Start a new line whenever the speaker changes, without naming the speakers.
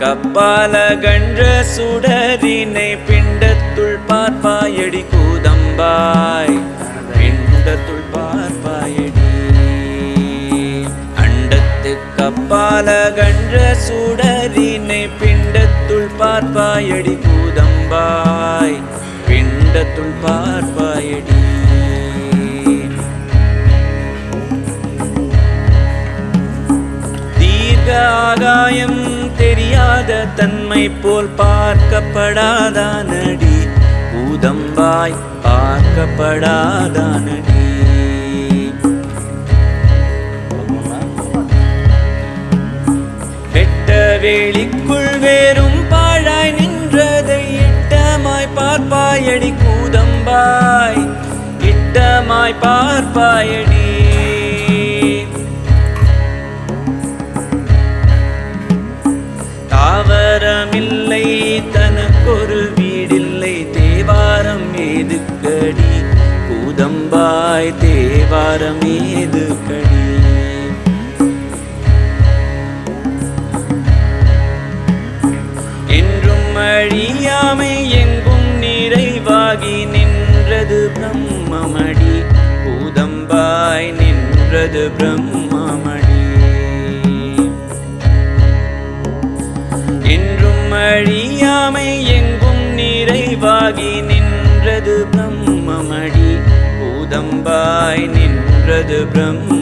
கப்பால கன்ற சுடரினை பிண்டத்துள் பார்ப்பாயடி கூதம்பாய். பிண்டத்துள் பார்ப்பாயடி. அண்டத்து கப்பால கன்ற சுடரினை பிண்டத்துள் பார்ப்பாயடி கூதம்பாய். பிண்டத்துள் பார்ப்பாயடி. ஆகாயம் தெரியாத தன்மை போல் பார்க்கப்படாதானடி? பூதம்பாய் பார்க்கப்படாதானடி? வெட்ட வேலிக்குள் வேறும் பாழாய் நின்றதை இட்டமாய் பார்ப்பாயடி கூதம்பாய் இட்டமாய் பார்ப்பாயடி கூதம்பாய் தேவாரம் ஏதுக்கடி என்றும் அழியாமை எங்கும் நிறைவாகி நின்றது பிரம்மமடி. பூதம்பாய் நின்றது பிரம்மமடி. என்றும் அழியாமை எங்கும் நிறைவாகி நின்றது பிரம்மமடி. தம்பாய் நின்றது பிரம்ம